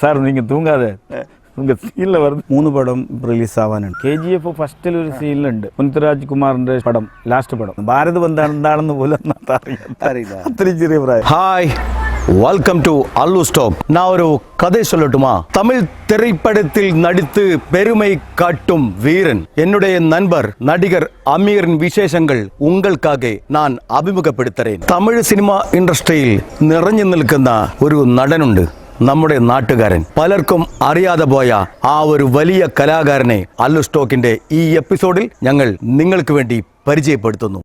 Sir നിങ്ങൾ തൂങ്ങാതെ உங்கள் சீனில் வருது. மூணு படம் ரிலீஸ் ஆவானுണ്ട് കെ ജി എഫ് ഫസ്റ്റിൽ ഒരു സീനിലുണ്ട് പുനത്തരാജ് കുമാറിന്റെ പടം ലാസ്റ്റ് പടം ഭാരത് ബന്ധം എന്താണെന്ന് പോലും അറിയില്ല അത്രയും ചെറിയ പ്രായം hi welcome to Allu stock நான் ஒரு கதை சொல்லட்டுமா? தமிழ் திரைப்படத்தில் நடித்து பெருமை காட்டும் வீரன். என்னுடைய நண்பர் நடிகர் அமீரின் விசேஷங்கள் உங்களுக்காக நான் அபிமுகப்படுத்துறேன். தமிழ் சினிமா இண்டஸ்ட்ரியில் നിറഞ്ഞു നിൽക്കുന്ന ഒരു നടനുണ്ട് നമ്മുടെ നാട്ടുകാരൻ. പലർക്കും അറിയാതെ പോയ ആ ഒരു വലിയ കലാകാരനെ അല്ലു സ്റ്റോക്കിന്റെ ഈ എപ്പിസോഡിൽ ഞങ്ങൾ നിങ്ങൾക്ക് വേണ്ടി പരിചയപ്പെടുത്തുന്നു.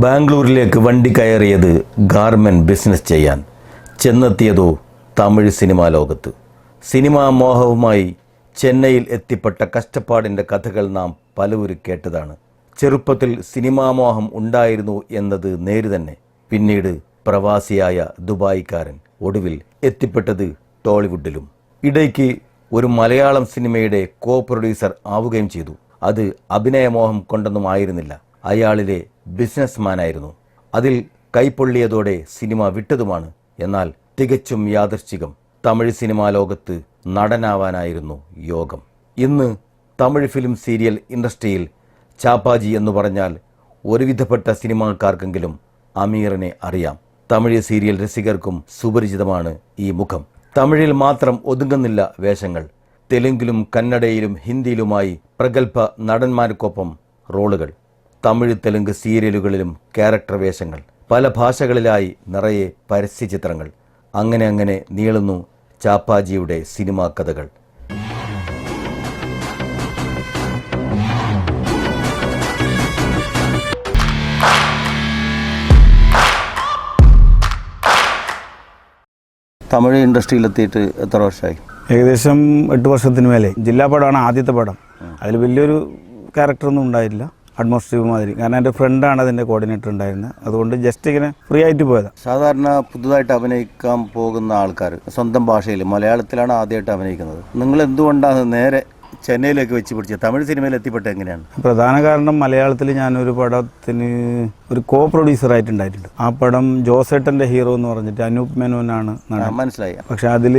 ബാംഗ്ലൂരിലേക്ക് വണ്ടി കയറിയത് ഗാർമെന്റ് ബിസിനസ് ചെയ്യാൻ ചെന്നെത്തിയതോ തമിഴ് സിനിമാ ലോകത്ത്. സിനിമാ മോഹവുമായി ചെന്നൈയിൽ എത്തിപ്പെട്ട കഷ്ടപ്പാടിന്റെ കഥകൾ നാം പലവരും കേട്ടതാണ്. ചെറുപ്പത്തിൽ സിനിമാ മോഹം ഉണ്ടായിരുന്നു എന്നത് നേര് തന്നെ. പിന്നീട് പ്രവാസിയായ ദുബായിക്കാരൻ ഒടുവിൽ എത്തിപ്പെട്ടത് ടോളിവുഡിലും. ഇടയ്ക്ക് ഒരു മലയാളം സിനിമയുടെ കോ പ്രൊഡ്യൂസർ ആവുകയും ചെയ്തു. അത് അഭിനയമോഹം കൊണ്ടൊന്നും ആയിരുന്നില്ല. അയാളിലെ ബിസിനസ്മാനായിരുന്നു. അതിൽ കൈപ്പൊള്ളിയതോടെ സിനിമ വിട്ടതുമാണ്. എന്നാൽ തികച്ചും യാദർശികം തമിഴ് സിനിമാ ലോകത്ത് നടനാവാനായിരുന്നു യോഗം. ഇന്ന് തമിഴ് ഫിലിം സീരിയൽ ഇൻഡസ്ട്രിയിൽ ചാപ്പാജി എന്ന് പറഞ്ഞാൽ ഒരുവിധപ്പെട്ട സിനിമാക്കാർക്കെങ്കിലും അമീറിനെ അറിയാം. തമിഴ് സീരിയൽ രസികർക്കും സുപരിചിതമാണ് ഈ മുഖം. തമിഴിൽ മാത്രം ഒതുങ്ങുന്നില്ല വേഷങ്ങൾ. തെലുങ്കിലും കന്നഡയിലും ഹിന്ദിയിലുമായി പ്രഗത്ഭ നടന്മാർക്കൊപ്പം റോളുകൾ. തമിഴ് തെലുങ്ക് സീരിയലുകളിലും ക്യാരക്ടർ വേഷങ്ങൾ. പല ഭാഷകളിലായി നിറയെ പരസ്യചിത്രങ്ങൾ അങ്ങനെ അങ്ങനെ നീളുന്നു ചാപ്പാജിയുടെ സിനിമാ കഥകൾ. തമിഴ് ഇൻഡസ്ട്രിയിലെത്തിയിട്ട് എത്ര വർഷമായി? ഏകദേശം എട്ട് വർഷത്തിന് മേലെ. ജില്ലാ പടമാണ് ആദ്യത്തെ പടം. അതിൽ വലിയൊരു ക്യാരക്ടറൊന്നും ഉണ്ടായില്ല അഡ്മിനിസ്ട്രേറ്റീവ് മാതിരി. കാരണം എന്റെ ഫ്രണ്ടാണ് അതിന്റെ കോർഡിനേറ്റർ ഉണ്ടായിരുന്നത്. അതുകൊണ്ട് ജസ്റ്റ് ഇങ്ങനെ ഫ്രീ ആയിട്ട് പോയതാണ് സാധാരണ പുതുതായിട്ട് അഭിനയിക്കാൻ പോകുന്ന ആൾക്കാർ സ്വന്തം ഭാഷയിൽ മലയാളത്തിലാണ് ആദ്യമായിട്ട് അഭിനയിക്കുന്നത്. നിങ്ങൾ എന്തുകൊണ്ടാണ് നേരെ ചെന്നൈയിലേക്ക് വെച്ച് പിടിച്ചത്? തമിഴ് സിനിമയിൽ എത്തിപ്പെട്ടത് എങ്ങനെയാണ്? പ്രധാന കാരണം മലയാളത്തിൽ ഞാനൊരു പടത്തിന് ഒരു കോ പ്രൊഡ്യൂസർ ആയിട്ടുണ്ടായിട്ടുണ്ട് ആ പടം ജോസേട്ടന്റെ ഹീറോ എന്ന് പറഞ്ഞിട്ട് അനൂപ് മേനോനാണ് മനസ്സിലായി. പക്ഷെ അതിൽ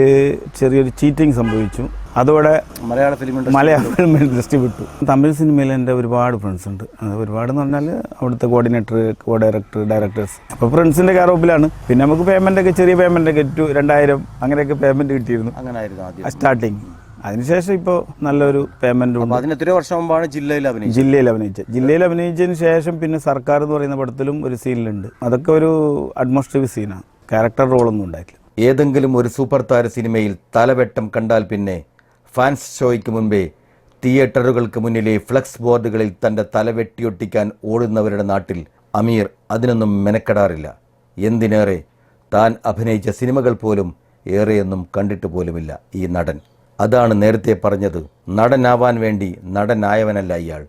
ചെറിയൊരു ചീറ്റിംഗ് സംഭവിച്ചു. അതോടെ മലയാള ഫിലിം മലയാള ഫിലിം ഇൻഡസ്ട്രി വിട്ടു. തമിഴ് സിനിമയിൽ എന്റെ ഒരുപാട് ഫ്രണ്ട്സ് ഉണ്ട്. അത് ഒരുപാട് എന്ന് പറഞ്ഞാൽ അവിടുത്തെ കോർഡിനേറ്റർ കോ ഡയറക്ടർ ഡയറക്ടേഴ്സ് അപ്പോൾ ഫ്രണ്ട്സിന്റെ കാറോപ്പിലാണ് പിന്നെ നമുക്ക് പേയ്മെന്റ് ഒക്കെ ചെറിയ പേയ്മെന്റ് ഒക്കെ ടു രണ്ടായിരം അങ്ങനെയൊക്കെ പേയ്മെന്റ് കിട്ടിയിരുന്നു. അങ്ങനെ ആയിരുന്നു ആദ്യം സ്റ്റാർട്ടിങ് അതിനുശേഷം ഇപ്പോൾ നല്ലൊരു പേയ്മെന്റ് ഉണ്ട്. അതിന് എത്രയോ വർഷം മുമ്പാണ് ജില്ലയിൽ അഭിനയിച്ചത്? ജില്ലയിൽ അഭിനയിച്ചത്. ജില്ലയിൽ അഭിനയിച്ചതിന് ശേഷം പിന്നെ സർക്കാർ എന്ന് പറയുന്ന പടത്തിലും ഒരു സീനിലുണ്ട് അതൊക്കെ ഒരു അഡ്മിനിസ്ട്രേറ്റീവ് സീനാണ് ക്യാരക്ടർ റോളൊന്നും ഉണ്ടായിട്ടില്ല. ഏതെങ്കിലും ഒരു സൂപ്പർ താര സിനിമയിൽ തലവെട്ടം കണ്ടാൽ പിന്നെ ഫാൻസ് ഷോയ്ക്ക് മുൻപേ തിയേറ്ററുകൾക്ക് മുന്നിലെ ഫ്ലക്സ് ബോർഡുകളിൽ തന്റെ തല വെട്ടിയൊട്ടിക്കാൻ ഓടുന്നവരുടെ നാട്ടിൽ അമീർ അതിനൊന്നും മെനക്കെടാറില്ല. എന്തിനേറെ താൻ അഭിനയിച്ച സിനിമകൾ പോലും ഏറെയൊന്നും കണ്ടിട്ട് പോലുമില്ല ഈ നടൻ. അതാണ് നേരത്തെ പറഞ്ഞത് നടനാവാൻ വേണ്ടി നടനായവനല്ല ഇയാൾ.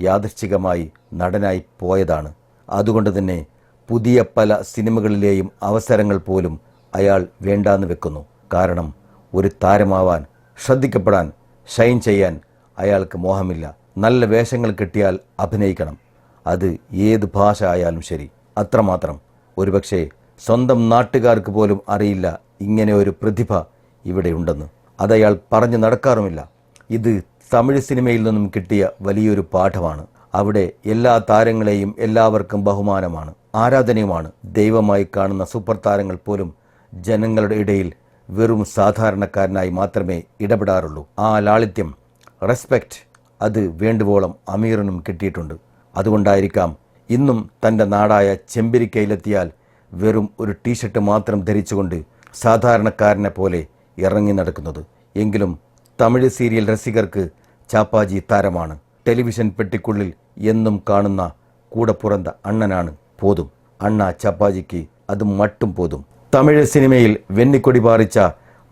യാദൃശ്ചികമായി നടനായി പോയതാണ്. അതുകൊണ്ട് തന്നെ പുതിയ പല സിനിമകളിലെയും അവസരങ്ങൾ പോലും അയാൾ വേണ്ടാന്ന് വെക്കുന്നു. കാരണം ഒരു താരമാവാൻ ശ്രദ്ധിക്കപ്പെടാൻ ഷൈൻ ചെയ്യാൻ അയാൾക്ക് മോഹമില്ല. നല്ല വേഷങ്ങൾ കിട്ടിയാൽ അഭിനയിക്കണം. അത് ഏത് ഭാഷ ആയാലും ശരി. അത്രമാത്രം. ഒരുപക്ഷെ സ്വന്തം നാട്ടുകാർക്ക് പോലും അറിയില്ല ഇങ്ങനെ ഒരു പ്രതിഭ ഇവിടെയുണ്ടെന്ന് അതയാൾ പറഞ്ഞു നടക്കാറുമില്ല. ഇത് തമിഴ് സിനിമയിൽ നിന്നും കിട്ടിയ വലിയൊരു പാഠമാണ്. അവിടെ എല്ലാ താരങ്ങളെയും എല്ലാവർക്കും ബഹുമാനമാണ് ആരാധനയുമാണ്. ദൈവമായി കാണുന്ന സൂപ്പർ താരങ്ങൾ പോലും ജനങ്ങളുടെ ഇടയിൽ വെറും സാധാരണക്കാരനായി മാത്രമേ ഇടപെടാറുള്ളൂ. ആ ലാളിത്യം റെസ്പെക്റ്റ് അത് വേണ്ടുവോളം അമീറിനും കിട്ടിയിട്ടുണ്ട്. അതുകൊണ്ടായിരിക്കാം ഇന്നും തന്റെ നാടായ ചെമ്പിരിക്കയിലെത്തിയാൽ വെറും ഒരു ടീഷർട്ട് മാത്രം ധരിച്ചുകൊണ്ട് സാധാരണക്കാരനെ പോലെ ഇറങ്ങി നടക്കുന്നത്. എങ്കിലും തമിഴ് സീരിയൽ രസികർക്ക് ചാപ്പാജി താരമാണ്. ടെലിവിഷൻ പെട്ടിക്കുള്ളിൽ എന്നും കാണുന്ന കൂടെ പുറന്ത അണ്ണനാണ് പോതും. അണ്ണ ചാപ്പാജിക്ക് അത് മട്ടും പോതും. തമിഴ് സിനിമയിൽ വെന്നിക്കൊടി പാറിച്ച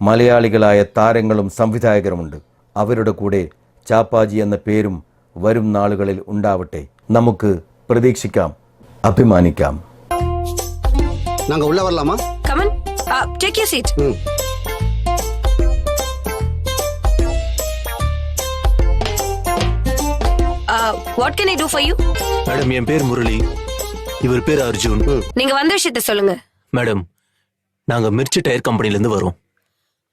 മലയാളികളായ താരങ്ങളും സംവിധായകരുമുണ്ട് അവരുടെ കൂടെ ചാപ്പാജി എന്ന പേരും വരും നാളുകളിൽ ഉണ്ടാവട്ടെ നമുക്ക് പ്രതീക്ഷിക്കാം അഭിമാനിക്കാം நாங்க உள்ள வரலாமா come in take you seat hmm what can I do for you madam என் பேர் முரளி இவர் பேர் அர்ஜுன் நீங்க வந்த விஷயத்த சொல்லுங்க மேடம் நாங்க மிர்ச்சி டயர் கம்பெனில இருந்து வரோம்.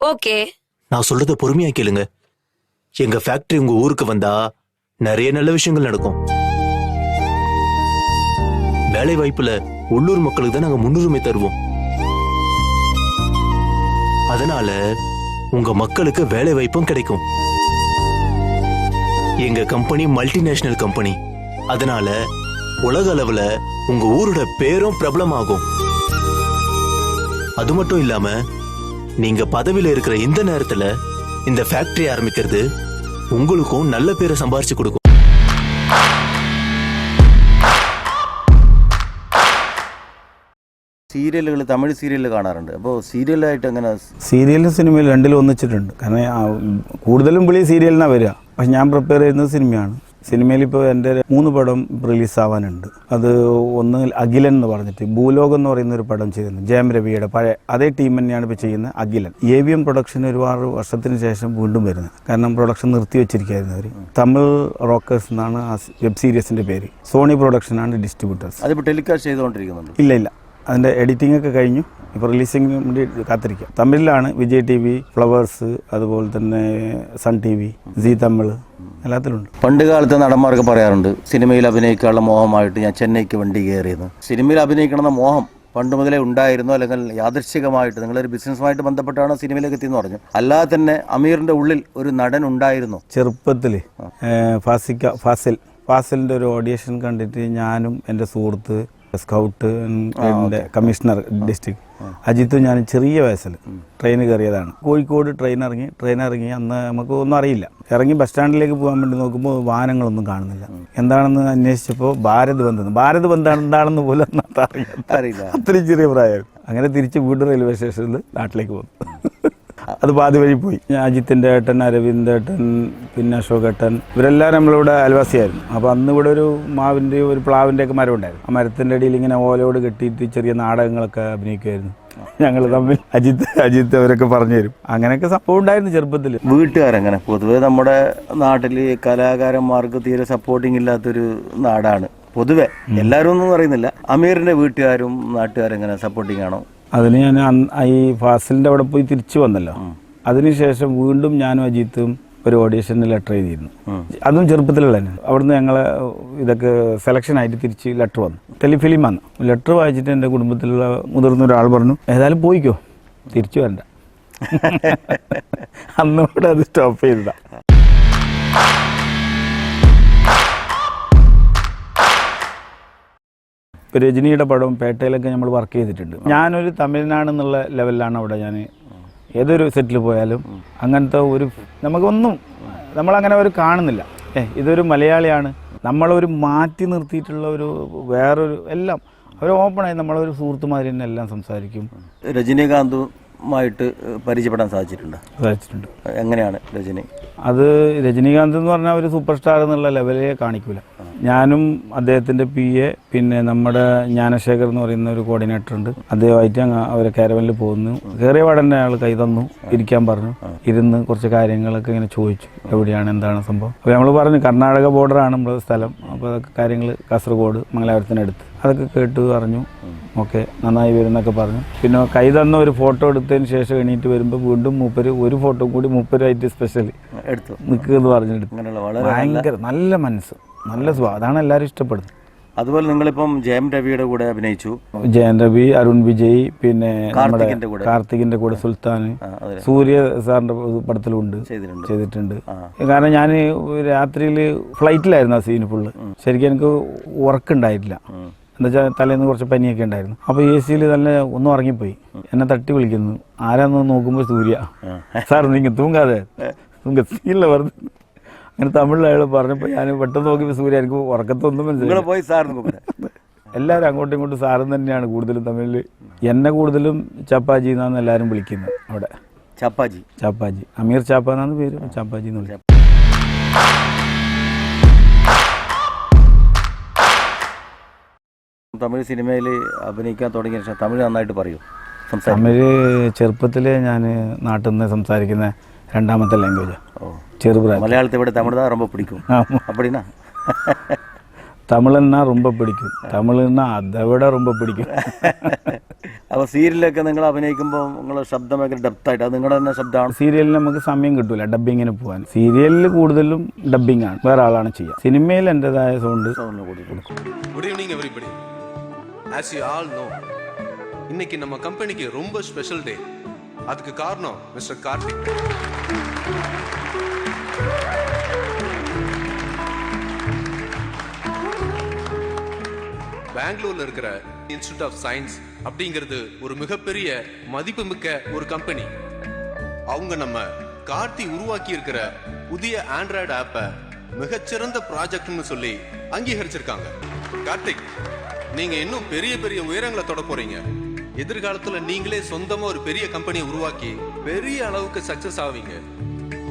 ஓகே. நான் சொல்றத பொறுமையா கேளுங்க. எங்க ஃபேக்டரி உங்க ஊருக்கு வந்தா நிறைய நல்ல விஷயங்கள் நடக்கும். வேலை வாய்ப்புல உள்ளூர் மக்களுக்கு தான் நாங்க முன்னுரிமை தருவோம். அதனால உங்க மக்களுக்கு வேலை வாய்ப்பும் கிடைக்கும். எங்க கம்பெனி மல்டிநேஷனல் கம்பெனி. அதனால உலக அளவுல உங்க ஊரோட பேரும் பிரபலமாகும். அது மட்டும் இல்லாம நீங்க பதவியில இருக்கிற இந்த நேரத்துல இந்த ஃபேக்டரி ஆரம்பிக்கிறது உங்களுக்கும் நல்ல பேரை சம்பாரிச்சு கொடுக்கும் സീരിയലുകൾ തമിഴ് സീരിയലുകൾ കാണാറുണ്ട് അപ്പോൾ സീരിയലായിട്ട് അങ്ങനെ സീരിയലും സിനിമയിലും രണ്ടിലും ഒന്നിച്ചിട്ടുണ്ട് കാരണം ആ, കൂടുതലും വിളി സീരിയലിനാണ് വരിക പക്ഷെ ഞാൻ പ്രിപ്പയർ ചെയ്യുന്നത് സിനിമയാണ് സിനിമയിൽ ഇപ്പോൾ എന്റെ മൂന്ന് പടം റിലീസാവാനുണ്ട്. അത് ഒന്ന് അഖിലൻ എന്ന് പറഞ്ഞിട്ട് ഭൂലോകം എന്ന് പറയുന്ന ഒരു പടം ചെയ്തിരുന്നു. ജയം രവിയുടെ പഴയ അതേ ടീം തന്നെയാണ് ഇപ്പോൾ ചെയ്യുന്നത് Akhilan. A V M production ഒരുപാട് വർഷത്തിന് ശേഷം വീണ്ടും വരുന്നത്. കാരണം പ്രൊഡക്ഷൻ നിർത്തി വെച്ചിരിക്കുകയായിരുന്നു അവർ തമിഴ് റോക്കേഴ്സ് എന്നാണ് ആ വെബ് സീരീസിന്റെ പേര്. സോണി പ്രൊഡക്ഷനാണ് ഡിസ്ട്രിബ്യൂട്ടേഴ്സ് അതിപ്പോൾ ടെലികാസ്റ്റ് ചെയ്തുകൊണ്ടിരിക്കുന്നുണ്ട്. ഇല്ല ഇല്ല. അതിന്റെ എഡിറ്റിംഗ് ഒക്കെ കഴിഞ്ഞു. ഇപ്പോൾ റിലീസിംഗ് വേണ്ടി കാത്തിരിക്കുക തമിഴിലാണ് വിജയ് ടി വി ഫ്ലവേഴ്സ് അതുപോലെ തന്നെ Sun T V Zee Tamil എല്ലാത്തിലുണ്ട് പണ്ട് കാലത്ത് നടന്മാർക്ക് പറയാറുണ്ട് സിനിമയിൽ അഭിനയിക്കാനുള്ള മോഹമായിട്ട് ഞാൻ ചെന്നൈക്ക് വണ്ടി കയറിയെന്ന്. സിനിമയിൽ അഭിനയിക്കണമെന്ന മോഹം പണ്ട് മുതലേ ഉണ്ടായിരുന്നു അല്ലെങ്കിൽ യാദൃശ്ചികമായിട്ട് നിങ്ങളൊരു ബിസിനസ്സുമായിട്ട് ബന്ധപ്പെട്ടാണ് സിനിമയിലേക്ക് എത്തിയെന്ന് പറഞ്ഞു. അല്ലാതെ തന്നെ അമീറിന്റെ ഉള്ളിൽ ഒരു നടൻ ഉണ്ടായിരുന്നു. ചെറുപ്പത്തിൽ ഫാസിക്ക ഫാസിൽ. ഫാസിലിന്റെ ഒരു ഓഡിയേഷൻ കണ്ടിട്ട് ഞാനും എന്റെ സുഹൃത്ത് സ്കൗട്ട് കമ്മീഷണർ ഡിസ്ട്രിക്ട് അജിത്ത് ഞാൻ ചെറിയ വയസ്സിൽ ട്രെയിൻ കയറിയതാണ്. കോഴിക്കോട് ട്രെയിൻ ഇറങ്ങി ട്രെയിൻ ഇറങ്ങി അന്ന് നമുക്ക് ഒന്നും അറിയില്ല. ഇറങ്ങി ബസ് സ്റ്റാൻഡിലേക്ക് പോകാൻ വേണ്ടി നോക്കുമ്പോൾ വാഹനങ്ങളൊന്നും കാണുന്നില്ല. എന്താണെന്ന് അന്വേഷിച്ചപ്പോൾ ഭാരത് ബന്ധം ഭാരത് ബന്ധം എന്താണെന്ന് പോലും അറിയില്ല. അത്രയും ചെറിയ പ്രായം. അങ്ങനെ തിരിച്ച് വീണ്ടും റെയിൽവേ സ്റ്റേഷനിൽ നാട്ടിലേക്ക് പോന്നു അത് പാതി വഴി പോയി. ഞാൻ അജിത്തിന്റെ ഏട്ടൻ അരവിന്ദ് ഏട്ടൻ പിന്നെ അശോക് ഏട്ടൻ ഇവരെല്ലാം നമ്മളിവിടെ അയൽവാസിയായിരുന്നു. അപ്പോൾ അന്ന് ഇവിടെ ഒരു മാവിന്റെ ഒരു പ്ലാവിന്റെ ഒക്കെ മരം ഉണ്ടായിരുന്നു. ആ മരത്തിന്റെ അടിയിൽ ഇങ്ങനെ ഓലയോട് കെട്ടിയിട്ട് ചെറിയ നാടകങ്ങളൊക്കെ അഭിനയിക്കുമായിരുന്നു ഞങ്ങൾ തമ്മിൽ അജിത്ത് അജിത്ത് അവരൊക്കെ പറഞ്ഞു തരും. അങ്ങനെയൊക്കെ സപ്പോർട്ട് ഉണ്ടായിരുന്നു ചെറുപ്പത്തിൽ. വീട്ടുകാരങ്ങനെ. പൊതുവെ നമ്മുടെ നാട്ടിൽ കലാകാരന്മാർക്ക് തീരെ സപ്പോർട്ടിങ് ഇല്ലാത്തൊരു നാടാണ്. പൊതുവെ. എല്ലാവരും ഒന്നും അറിയുന്നില്ല അമീറിന്റെ വീട്ടുകാരും നാട്ടുകാരും എങ്ങനെ സപ്പോർട്ടിങ് ആണോ? അതിന് ഞാൻ ഈ ഫാസിലിന്റെ അവിടെ പോയി തിരിച്ചു വന്നല്ലോ. അതിനുശേഷം വീണ്ടും ഞാനും അജിത്തും ഒരു ഓഡീഷന് ലെറ്റർ എഴുതിയിരുന്നു. അതും ചെറുപ്പത്തിലുള്ള തന്നെ അവിടുന്ന് ഞങ്ങളെ ഇതൊക്കെ സെലക്ഷൻ ആയിട്ട് തിരിച്ച് ലെറ്റർ വന്നു. ടെലിഫിലിം വന്നു. ലെറ്റർ വായിച്ചിട്ട് എന്റെ കുടുംബത്തിലുള്ള മുതിർന്ന ഒരാൾ പറഞ്ഞു ഏതായാലും പോയിക്കോ തിരിച്ചു വരണ്ട. അന്നോടെ അത് സ്റ്റോപ്പ് ചെയ്തതാ. ഇപ്പോൾ രജനിയുടെ പടവും പേട്ടയിലൊക്കെ നമ്മൾ വർക്ക് ചെയ്തിട്ടുണ്ട്. ഞാനൊരു തമിഴ്നാടെന്നുള്ള ലെവലിലാണ് അവിടെ ഞാൻ ഏതൊരു സെറ്റിൽ പോയാലും അങ്ങനത്തെ ഒരു നമുക്കൊന്നും നമ്മളങ്ങനെ ഒരു കാണുന്നില്ല. ഏ ഇതൊരു മലയാളിയാണ്. നമ്മളൊരു മാറ്റി നിർത്തിയിട്ടുള്ള ഒരു വേറൊരു എല്ലാം അവർ ഓപ്പണായി നമ്മളൊരു സുഹൃത്തുമാരി തന്നെ എല്ലാം സംസാരിക്കും. രജനീകാന്തുമായിട്ട് പരിചയപ്പെടാൻ സാധിച്ചിട്ടുണ്ട്? സാധിച്ചിട്ടുണ്ട്. എങ്ങനെയാണ് രജനി? അത് രജനീകാന്ത് എന്ന് പറഞ്ഞാൽ ഒരു സൂപ്പർ സ്റ്റാർ എന്നുള്ള ലെവലേ കാണിക്കൂല. ഞാനും അദ്ദേഹത്തിന്റെ പി എ പിന്നെ നമ്മുടെ ജ്ഞാനശേഖർ എന്ന് പറയുന്ന ഒരു കോർഡിനേറ്റർ ഉണ്ട്. അദ്ദേഹമായിട്ട് അങ്ങ് അവരെ കാരവനിൽ പോകുന്നു കയറിയ പാടന്നെ അയാൾ കൈ തന്നു ഇരിക്കാൻ പറഞ്ഞു. ഇരുന്ന് കുറച്ച് കാര്യങ്ങളൊക്കെ ഇങ്ങനെ ചോദിച്ചു. എവിടെയാണ് എന്താണ് സംഭവം? അപ്പോൾ നമ്മൾ പറഞ്ഞു കർണാടക ബോർഡറാണ് നമ്മുടെ സ്ഥലം. അപ്പോൾ അതൊക്കെ കാര്യങ്ങൾ കാസർഗോഡ് മംഗലാപുരത്തിനടുത്ത്. അതൊക്കെ കേട്ട് പറഞ്ഞു ഓക്കെ നന്നായി വരുന്നൊക്കെ പറഞ്ഞു. പിന്നെ കൈ തന്ന ഒരു ഫോട്ടോ എടുത്തതിന് ശേഷം എണീറ്റ് വരുമ്പോൾ വീണ്ടും മൂപ്പര് ഒരു ഫോട്ടോ കൂടി മൂപ്പരായിട്ട് സ്പെഷ്യൽ എടുത്തു. നിൽക്കുക എന്ന് പറഞ്ഞെടുത്തു ഭയങ്കര നല്ല മനസ്സ്. നല്ല സ്വഭാവം അതാണ് എല്ലാവരും ഇഷ്ടപ്പെടുന്നത്. അതുപോലെ നിങ്ങളിപ്പം ജയം രവിയുടെ കൂടെ അഭിനയിച്ചു. ജയൻ രവി അരുൺ വിജയ് പിന്നെ നമ്മുടെ കാർത്തികിന്റെ കൂടെ. കാർത്തികിന്റെ കൂടെ സുൽത്താൻ സൂര്യ സാറിന്റെ പടത്തിലുണ്ട്. ചെയ്തിട്ടുണ്ട്. ചെയ്തിട്ടുണ്ട്. കാരണം ഞാൻ രാത്രിയിൽ ഫ്ലൈറ്റിലായിരുന്നു ആ സീന് ഫുള്ള് ശരിക്കും എനിക്ക് ഉറക്കുണ്ടായിട്ടില്ല. എന്താ വെച്ചാൽ തലേന്ന് കുറച്ച് പനിയൊക്കെ ഉണ്ടായിരുന്നു. അപ്പോൾ എ സിയിൽ നല്ല ഒന്നും ഉറങ്ങിപ്പോയി. എന്നെ തട്ടി വിളിക്കുന്നു. ആരാന്ന് നോക്കുമ്പോൾ സൂര്യ. സാർ നിങ്ങൾ തൂങ്ങാതെ. തൂങ്ക സീനില്ല വെറുതെ അങ്ങനെ തമിഴിൽ അയാൾ പറഞ്ഞപ്പോൾ ഞാൻ പെട്ടെന്ന് നോക്കിയപ്പോൾ സൂര്യ എനിക്ക് ഉറക്കത്തൊന്നും മനസ്സിലായി പോയി സാറിന് എല്ലാവരും അങ്ങോട്ടും ഇങ്ങോട്ടും സാറും തന്നെയാണ് കൂടുതലും തമിഴിൽ എന്നെ കൂടുതലും ചപ്പാജി എന്നാണ് എല്ലാവരും വിളിക്കുന്നത് അവിടെ. ചപ്പാജി. ചപ്പാജി. അമീർ ചാപ്പ എന്നാണ് പേര്. ചപ്പാജി എന്ന് വിളിച്ചത് തമിഴ് സിനിമയിൽ അഭിനയിക്കാൻ തുടങ്ങിയ ശേഷം തമിഴ് നന്നായിട്ട് പറയും. തമിഴ് ചെറുപ്പത്തിൽ ഞാൻ നാട്ടിൽ നിന്ന് സംസാരിക്കുന്ന രണ്ടാമത്തെ ലാംഗ്വേജ്. ഓ. செருப்புராஜ் மலையாளத்தை விட தமிழ் தான் ரொம்ப பிடிக்கும் அப்படின்னா தமிழன்னா ரொம்ப பிடிக்கும் தமிழ்னா அதை விட ரொம்ப പിടിക്കും അപ്പോൾ സീരിയലൊക്കെ നിങ്ങൾ അഭിനയിക്കുമ്പോൾ നിങ്ങൾ ശബ്ദം ഭയങ്കര ഡെപ്തായിട്ട് അത് നിങ്ങളുടെ തന്നെ ശബ്ദമാണ് സീരിയലിൽ നമുക്ക് സമയം കിട്ടൂല ഡബ്ബിങ്ങിന് പോകാൻ സീരിയലിൽ കൂടുതലും ഡബ്ബിംഗ് ആണ് വേറെ ആളാണ് ചെയ്യുക സിനിമയിൽ എൻ്റെതായ സൗണ്ട് സൗണ്ട് കൂടി കൊടുക്കും good evening everybody as you all know இன்னைக்கு நம்ம கம்பெனிக்கு ரொம்ப ஸ்பெஷல் டே அதுக்கு காரணம் மிஸ்டர் கார்த்திக் பெங்களூர்ல இருக்கிற இன்ஸ்டியூட் ஆஃப் சயின்ஸ் அப்படிங்கிறது ஒரு மிகப்பெரிய மதிப்புமிக்க ஒரு கம்பெனி அவங்க நம்ம கார்த்தி உருவாக்கி இருக்கிற புதிய ஆண்ட்ராய்டு ஆப்பை மிகச்சிறந்த ப்ராஜெக்ட்னு சொல்லி அங்கீகரிச்சிருக்காங்க. கார்த்திக் நீங்க இன்னும் பெரிய பெரிய உயரங்களை தொட போறீங்க. எதிர்காலத்துல நீங்களே சொந்தமா ஒரு பெரிய கம்பெனியை உருவாக்கி பெரிய அளவுக்கு சக்சஸ் ஆவீங்க.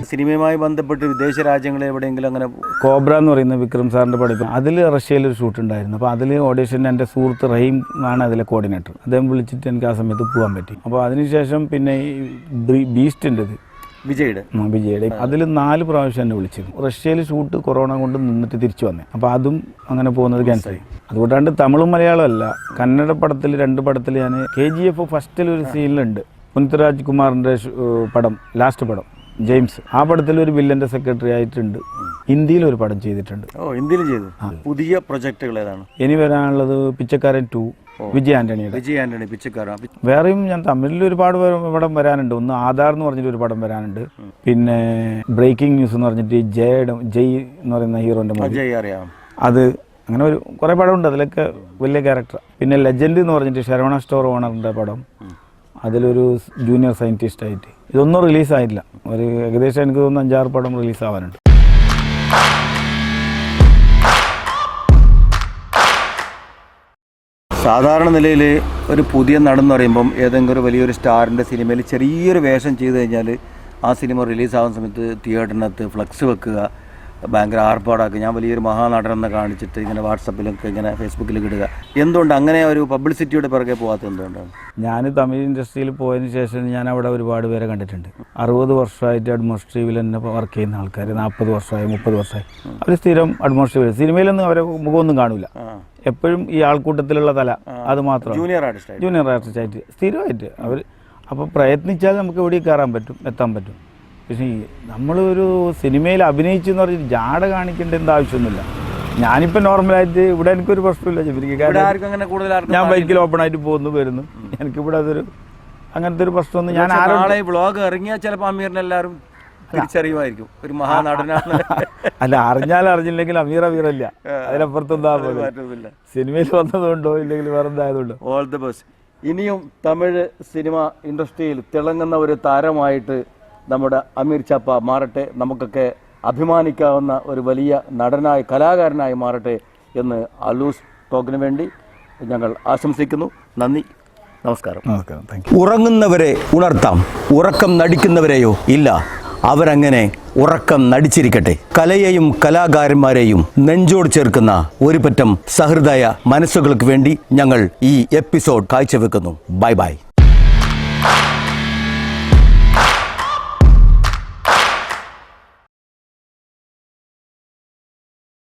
സിനിമയുമായി ബന്ധപ്പെട്ട് വിദേശ രാജ്യങ്ങളിൽ എവിടെയെങ്കിലും അങ്ങനെ കോബ്ര എന്ന് പറയുന്ന വിക്രം സാറിന്റെ പഠിപ്പ് അതിൽ റഷ്യയിൽ ഒരു ഷൂട്ട് ഉണ്ടായിരുന്നു. അപ്പോൾ അതിൽ ഓഡിഷൻ എന്റെ സുഹൃത്ത് റഹീം ആണ് അതിലെ കോർഡിനേറ്റർ അദ്ദേഹം വിളിച്ചിട്ട് എനിക്ക് ആ സമയത്ത് പോകാൻ പറ്റി. അപ്പോൾ അതിനുശേഷം പിന്നെ ഈ ബീസ്റ്റിന്റെത് വിജയുടെ. വിജയുടെ. അതിൽ നാല് പ്രാവശ്യം എന്നെ വിളിച്ചിരുന്നു. റഷ്യയിൽ ഷൂട്ട് കൊറോണ കൊണ്ട് നിന്നിട്ട് തിരിച്ചു വന്നേ. അപ്പോൾ അതും അങ്ങനെ പോകുന്നത് ക്യാൻസലായി അതുകൊണ്ടാണ്ട് തമിഴും മലയാളം അല്ല കന്നഡ പടത്തിൽ രണ്ട് പടത്തിൽ ഞാൻ കെ ജി എഫ് ഫസ്റ്റിൽ ഒരു സീനിലുണ്ട് പുനിത് രാജ്കുമാറിന്റെ പടം ലാസ്റ്റ് പടം. ജെയിംസ് ആ പടത്തിൽ ഒരു വില്ലന്റെ സെക്രട്ടറി ആയിട്ടുണ്ട്. ഹിന്ദിയിൽ ഒരു പടം ചെയ്തിട്ടുണ്ട്. ഓ ഇന്ത്യയിൽ ചെയ്തു. പുതിയ പ്രൊജക്ടുകൾ ഏതാണ്? ഇനി വരാനുള്ളത് പിച്ചക്കാരൻ ടു വിജയ് ആന്റണിയുടെ. വിജയ് ആന്റണി പിച്ചക്കാരൻ. വേറെയും ഞാൻ തമിഴിൽ ഒരുപാട് പടം വരാനുണ്ട്. ഒന്ന് ആധാർ എന്ന് പറഞ്ഞിട്ട് ഒരു പടം വരാനുണ്ട്. പിന്നെ ബ്രേക്കിംഗ് ന്യൂസ് എന്ന് പറഞ്ഞിട്ട് ജയുടെ ജയ് എന്ന് പറയുന്ന ഹീറോന്റെ അറിയാം. അത് അങ്ങനെ ഒരു കുറേ പടമുണ്ട്. അതിലൊക്കെ വലിയ ക്യാരക്ടർ പിന്നെ ലെജൻഡ് എന്ന് പറഞ്ഞിട്ട് ശരവണ സ്റ്റോർ ഓണറിന്റെ പടം. അതിലൊരു ജൂനിയർ സയന്റിസ്റ്റ് ആയിട്ട് ഇതൊന്നും റിലീസായില്ല ഒരു ഏകദേശം എനിക്ക് തോന്നുന്നു അഞ്ചാറ് പടം റിലീസാവാനുണ്ട്. സാധാരണ നിലയിൽ ഒരു പുതിയ നടൻ എന്ന് പറയുമ്പം ഏതെങ്കിലും ഒരു വലിയൊരു സ്റ്റാറിന്റെ സിനിമയിൽ ചെറിയൊരു വേഷം ചെയ്ത് കഴിഞ്ഞാൽ ആ സിനിമ റിലീസാവുന്ന സമയത്ത് തിയേറ്ററിനകത്ത് ഫ്ലക്സ് വെക്കുക ഭയങ്കര ആർപ്പാടാക്കുക ഞാൻ വലിയൊരു മഹാനടനെന്ന് കാണിച്ചിട്ട് ഇങ്ങനെ വാട്സപ്പിലൊക്കെ ഇങ്ങനെ ഫേസ്ബുക്കിലൊക്കെ ഇടുക. എന്തുകൊണ്ട് അങ്ങനെ ഒരു പബ്ലിസിറ്റിയുടെ പിറകെ പോകാത്ത എന്തുകൊണ്ടാണ്? ഞാൻ തമിഴ് ഇൻഡസ്ട്രിയിൽ പോയതിന് ശേഷം ഞാൻ അവിടെ ഒരുപാട് പേരെ കണ്ടിട്ടുണ്ട്. അറുപത് വർഷമായിട്ട് അഡ്മിനിസ്ട്രേറ്റീവിൽ തന്നെ വർക്ക് ചെയ്യുന്ന ആൾക്കാർ നാൽപ്പത് വർഷമായി മുപ്പത് വർഷമായി. അവർ സ്ഥിരം അഡ്മിനിസ്ട്രേറ്റീവ് സിനിമയിലൊന്നും അവരെ മുഖമൊന്നും കാണില്ല. എപ്പോഴും ഈ ആൾക്കൂട്ടത്തിലുള്ള തല അത് മാത്രം ജൂനിയർ ആർട്ടിസ്റ്റ് ജൂനിയർ ആർട്ടിസ്റ്റ് ആയിട്ട്. സ്ഥിരമായിട്ട് അവർ അപ്പോൾ പ്രയത്നിച്ചാൽ നമുക്ക് എവിടെ കയറാൻ പറ്റും എത്താൻ പറ്റും. പക്ഷേ നമ്മളൊരു സിനിമയിൽ അഭിനയിച്ചു എന്ന് പറഞ്ഞിട്ട് ജാട കാണിക്കേണ്ട എന്ത് ആവശ്യമൊന്നുമില്ല. ഞാനിപ്പോൾ നോർമലായിട്ട് ഇവിടെ എനിക്കൊരു പ്രശ്നമില്ല ഞാൻ ബൈക്കിൽ ഓപ്പൺ ആയിട്ട് പോകുന്നു വരുന്നു. എനിക്കിവിടെ അതൊരു അങ്ങനത്തെ ഒരു പ്രശ്നമൊന്നും ഞാൻ ബ്ലോഗ് നാളെ വ്ളോഗ് ഇറങ്ങിയാൽ ചിലപ്പോൾ അമീറിനെ എല്ലാവരും തിരിച്ചറിയുമായിരിക്കും. ഒരു മഹാനടനാണ്. അല്ല അറിഞ്ഞാൽ അറിഞ്ഞില്ലെങ്കിൽ അമീർ അമീറല്ല. അതിനപ്പുറത്തൊന്നും സിനിമയിൽ വന്നതുകൊണ്ടോ ഇല്ലെങ്കിൽ വേറെ എന്തായതുകൊണ്ടോ ഓൾ ദി ബെസ്റ്റ് ഇനിയും തമിഴ് സിനിമ ഇൻഡസ്ട്രിയിൽ തിളങ്ങുന്ന ഒരു താരമായിട്ട് നമ്മുടെ അമീർ ചാപ്പ മാറട്ടെ. നമുക്കൊക്കെ അഭിമാനിക്കാവുന്ന ഒരു വലിയ നടനായി കലാകാരനായി മാറട്ടെ എന്ന് അലൂസ് ടോക്കിന് വേണ്ടി ഞങ്ങൾ ആശംസിക്കുന്നു. നന്ദി. നമസ്കാരം. ഉറങ്ങുന്നവരെ ഉണർത്താം. ഉറക്കം നടിക്കുന്നവരെയോ ഇല്ല. അവരങ്ങനെ ഉറക്കം നടിച്ചിരിക്കട്ടെ. കലയെയും കലാകാരന്മാരെയും നെഞ്ചോട് ചേർക്കുന്ന ഒരു പറ്റം സഹൃദയ മനസ്സുകൾക്ക് വേണ്ടി ഞങ്ങൾ ഈ എപ്പിസോഡ് കാഴ്ചവെക്കുന്നു. Bye bye.